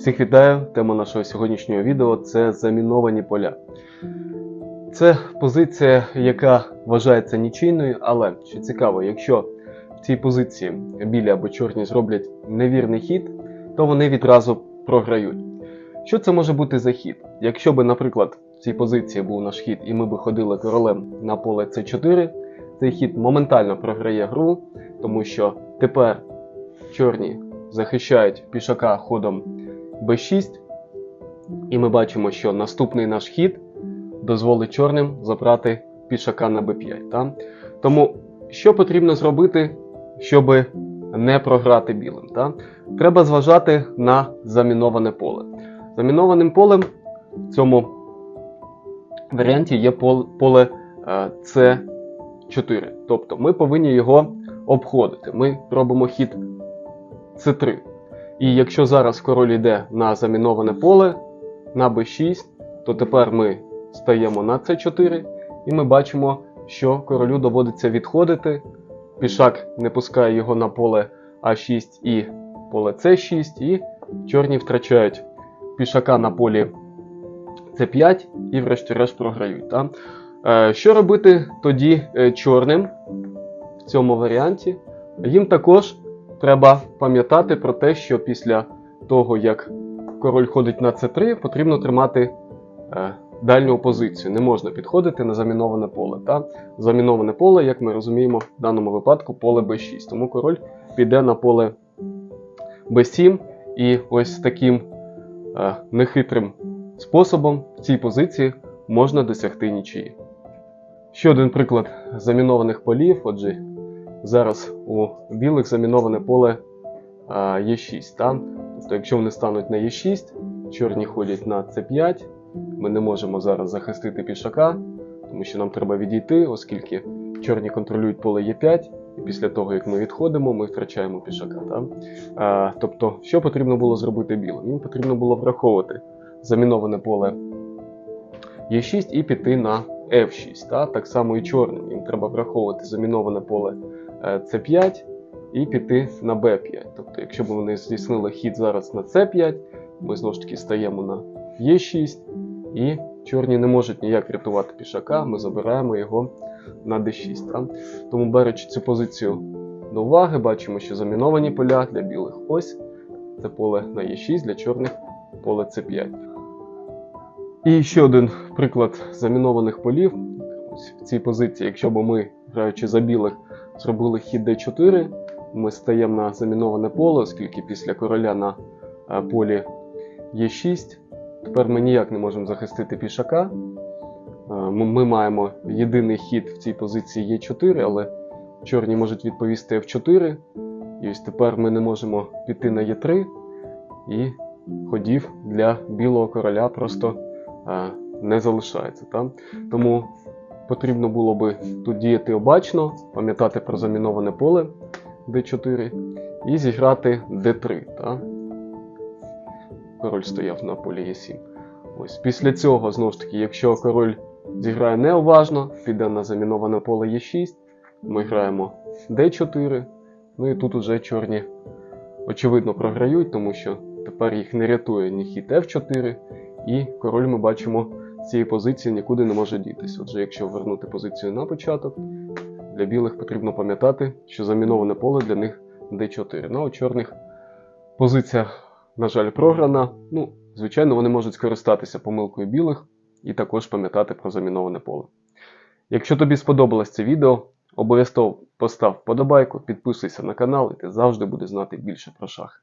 Всіх вітаю! Тема нашого сьогоднішнього відео це заміновані поля. Це позиція, яка вважається нічийною, але що цікаво, якщо в цій позиції білі або чорні зроблять невірний хід, то вони відразу програють. Що це може бути за хід? Якщо би, наприклад, в цій позиції був наш хід, і ми би ходили королем на поле С4, цей хід моментально програє гру, тому що тепер чорні захищають пішака ходом b6, і ми бачимо, що наступний наш хід дозволить чорним забрати пішака на b5. Та? Тому що потрібно зробити, щоб не програти білим? Та? Треба зважати на заміноване поле. Замінованим полем в цьому варіанті є поле е, С4. Тобто ми повинні його обходити. Ми робимо хід С3. І якщо зараз король йде на заміноване поле на b6, то тепер ми стаємо на c4, і ми бачимо, що королю доводиться відходити. Пішак не пускає його на поле А6 і поле С6, і чорні втрачають пішака на полі С5 і врешті-решт програють. Та? Е, Що робити тоді е, чорним в цьому варіанті? Їм також треба пам'ятати про те, що після того, як король ходить на c3, потрібно тримати е, дальню позицію. Не можна підходити на заміноване поле. Та? Заміноване поле, як ми розуміємо, в даному випадку поле b6. Тому король піде на поле b7, і ось таким е, нехитрим способом в цій позиції можна досягти нічиї. Ще один приклад замінованих полів. Отже, зараз у білих заміноване поле Е6. Та? Тобто, якщо вони стануть на Е6, чорні ходять на С5, ми не можемо зараз захистити пішака, тому що нам треба відійти, оскільки чорні контролюють поле Е5, і після того, як ми відходимо, ми втрачаємо пішака. Та? А, тобто, що потрібно було зробити білим? Їм потрібно було враховувати заміноване поле Е6 і піти на F6. Та? Так само і чорним. Їм треба враховувати заміноване поле С5 і піти на Б5. Тобто, якщо б вони здійснили хід зараз на С5, ми знову ж таки стаємо на Е6, і чорні не можуть ніяк врятувати пішака, ми забираємо його на d6. Та? Тому беручи цю позицію до уваги, бачимо, що заміновані поля для білих ось це поле на Е6, для чорних поле С5. І ще один приклад замінованих полів. Ось в цій позиції, якщо б ми, граючи за білих, зробили хід d4, ми стаємо на заміноване поле, оскільки після короля на е, полі Е6. Тепер ми ніяк не можемо захистити пішака. Е, Ми маємо єдиний хід в цій позиції Е4, але чорні можуть відповісти F4. І ось тепер ми не можемо піти на Е3. І ходів для білого короля просто е, не залишається. Тому потрібно було би тут діяти обачно, пам'ятати про заміноване поле d4 і зіграти d3. Та? Король стояв на полі Е7. Ось після цього, знову ж таки, якщо король зіграє неуважно, піде на заміноване поле Е6, ми граємо d4. Ну і тут уже чорні очевидно програють, тому що тепер їх не рятує ні хід F4, і король ми бачимо цієї позиції нікуди не може дітись. Отже, якщо вернути позицію на початок, для білих потрібно пам'ятати, що заміноване поле для них d4. Ну а у чорних позиція, на жаль, програна. Ну, звичайно, вони можуть скористатися помилкою білих і також пам'ятати про заміноване поле. Якщо тобі сподобалось це відео, обов'язково постав вподобайку, підписуйся на канал, і ти завжди будеш знати більше про шахи.